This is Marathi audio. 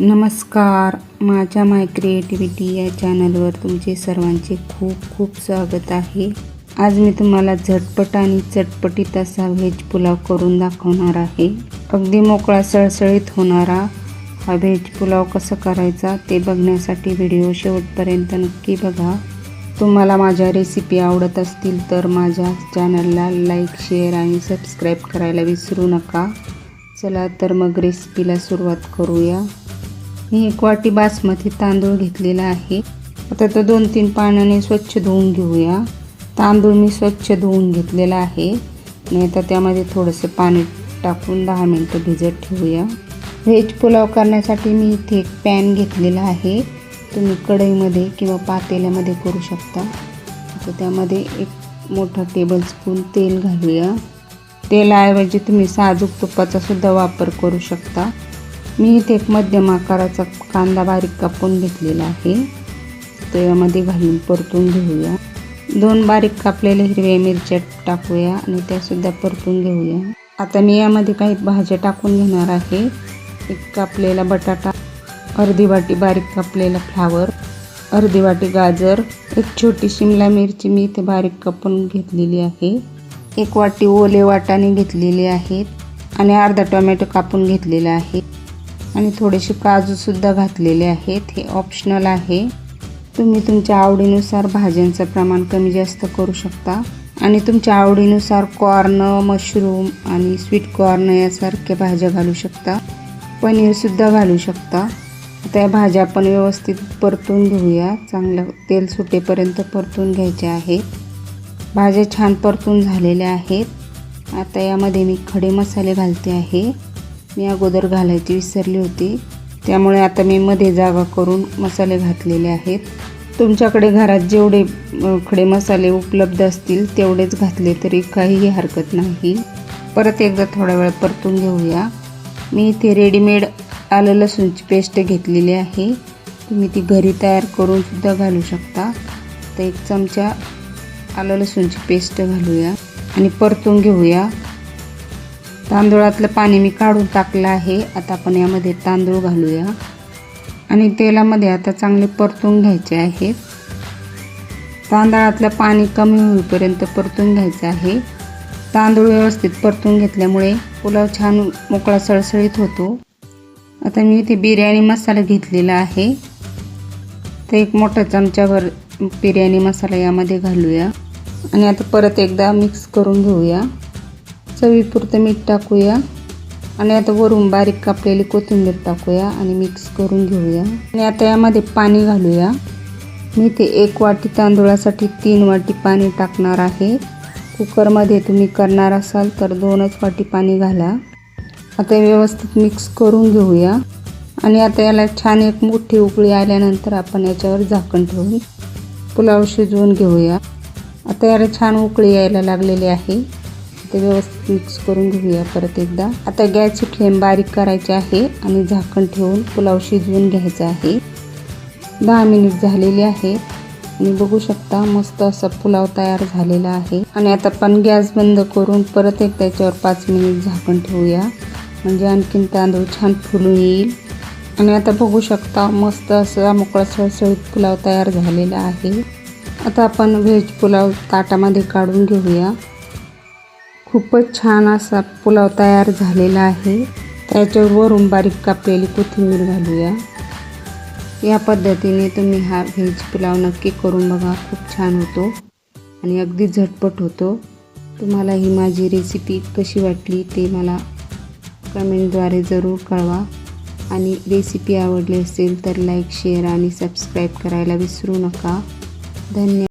नमस्कार. माझ्या माय क्रिएटिव्हिटी या चॅनलवर तुमचे सर्वांचे खूप खूप स्वागत आहे. आज मी तुम्हाला झटपट आणि चटपटीत असा व्हेज पुलाव करून दाखवणार आहे. अगदी मोकळा सळसळीत होणारा हा व्हेज पुलाव कसा करायचा ते बघण्यासाठी व्हिडिओ शेवटपर्यंत नक्की बघा. तुम्हाला माझ्या रेसिपी आवडत असतील तर माझ्या चॅनलला लाईक शेअर आणि सबस्क्राईब करायला विसरू नका. चला तर मग रेसिपीला सुरुवात करूया. मी एक वाटी बासमती तांदूळ घेतलेला आहे. आता तो दोन तीन पाण्याने स्वच्छ धुवून घेऊया. तांदूळ मी स्वच्छ धुवून घेतलेला आहे. आणि आता त्यामध्ये थोडंसं पाणी टाकून दहा मिनटं भिजत ठेवूया. व्हेज पुलाव करण्यासाठी मी इथे एक पॅन घेतलेला आहे. तुम्ही कढईमध्ये किंवा पातेल्यामध्ये करू शकता. तर त्यामध्ये एक मोठा टेबलस्पून तेल घालूया. तेलाऐवजी तुम्ही साजूक तुपाचासुद्धा वापर करू शकता. मी इथे एक मध्यम आकाराचा कांदा बारीक कापून घेतलेला आहे. तो घालून परतून घेऊया. दोन बारीक कापलेल्या हिरव्या मिरच्या टाकूया आणि त्यासुद्धा परतून घेऊया. आता मी यामध्ये काही भाज्या टाकून घेणार आहे. एक कापलेला बटाटा अर्धी वाटी बारीक कापलेला फ्लावर अर्धी वाटी गाजर एक छोटी शिमला मिरची मी इथे बारीक कापून घेतलेली आहे. एक वाटी ओले वाटाणे घेतलेले आहेत आणि अर्धा टोमॅटो कापून घेतलेला आहे. आणि थोडेसे काजूसुद्धा घातलेले आहेत. हे ऑप्शनल आहे. तुम्ही तुमच्या आवडीनुसार भाज्यांचं प्रमाण कमी जास्त करू शकता. आणि तुमच्या आवडीनुसार कॉर्न मशरूम आणि स्वीट कॉर्न यासारख्या भाज्या घालू शकता. पनीरसुद्धा घालू शकता. आता या भाज्या आपण व्यवस्थित परतून घेऊया. चांगलं तेल सुटेपर्यंत परतून घ्यायच्या आहेत. भाज्या छान परतून झालेल्या आहेत. आता यामध्ये मी खडे मसाले घालते आहे. मी अगोदर घालायची विसरली होती. त्यामुळे आता मी मध्ये जागा करून मसाले घातलेले आहेत. तुमच्याकडे घरात जेवढे खडे मसाले उपलब्ध असतील तेवढेच घातले तरी काहीही हरकत नाही. परत एकदा थोडा वेळ परतून घेऊया. मी इथे रेडीमेड आलं लसूणची पेस्ट घेतलेली आहे. तुम्ही ती घरी तयार करून सुद्धा घालू शकता. तर एक चमचा आलं लसूणची पेस्ट घालूया आणि परतून घेऊया. तांदूळातलं पाणी मी काढून टाकलं आहे. आता आपण यामध्ये तांदूळ घालूया. आणि तेलामध्ये आता चांगले परतून घ्यायचे आहेत. तांदळातलं पाणी कमी होईपर्यंत परतून घ्यायचं आहे. तांदूळ व्यवस्थित परतून घेतल्यामुळे पुलाव छान मोकळा सळसळीत होतो. आता मी इथे बिर्याणी मसाला घेतलेला आहे. तर एक मोठा चमच्याभर बिर्याणी मसाला यामध्ये घालूया. आणि आता परत एकदा मिक्स करून घेऊया. चवीपुरतं मीठ टाकूया. आणि आता वरून बारीक कापलेली कोथिंबीर टाकूया आणि मिक्स करून घेऊया. आणि आता यामध्ये पाणी घालूया. मी ते एक वाटी तांदूळासाठी तीन वाटी पाणी टाकणार आहे. कुकरमध्ये तुम्ही करणार असाल तर दोनच वाटी पाणी घाला. आता व्यवस्थित मिक्स करून घेऊया. आणि आता याला छान एक मोठी उकळी आल्यानंतर आपण याच्यावर झाकण ठेवून पुलाव शिजवून घेऊया. आता याला छान उकळी यायला लागलेली आहे. ते व्यवस्थित मिक्स करून घेऊया परत एकदा. आता गॅसची फ्लेम बारीक करायची आहे आणि झाकण ठेवून पुलाव शिजवून घ्यायचा आहे. दहा मिनिट झालेले आहे आणि बघू शकता मस्त असा पुलाव तयार झालेला आहे. आणि आता पण गॅस बंद करून परत एक त्याच्यावर पाच मिनिट झाकण ठेवूया. म्हणजे आणखीन तांदूळ छान फुलून येईल. आणि आता बघू शकता मस्त असा मोकळा सळसळीत पुलाव तयार झालेला आहे. आता आपण व्हेज पुलाव ताटामध्ये काढून घेऊया. खूपच छान असा पुलाव तयार झालेला आहे. त्याच्यावर वरून बारीक कापलेली कोथिंबीर घालूया. या पद्धतीने तुम्ही हा व्हेज पुलाव नक्की करून बघा खूप छान होतो आणि अगदी झटपट होतो. तुम्हाला ही माझी रेसिपी कशी वाटली ते मला कमेंटद्वारे जरूर कळवा. आणि रेसिपी आवडली असेल तर लाईक शेअर आणि सबस्क्राईब करायला विसरू नका. धन्यवाद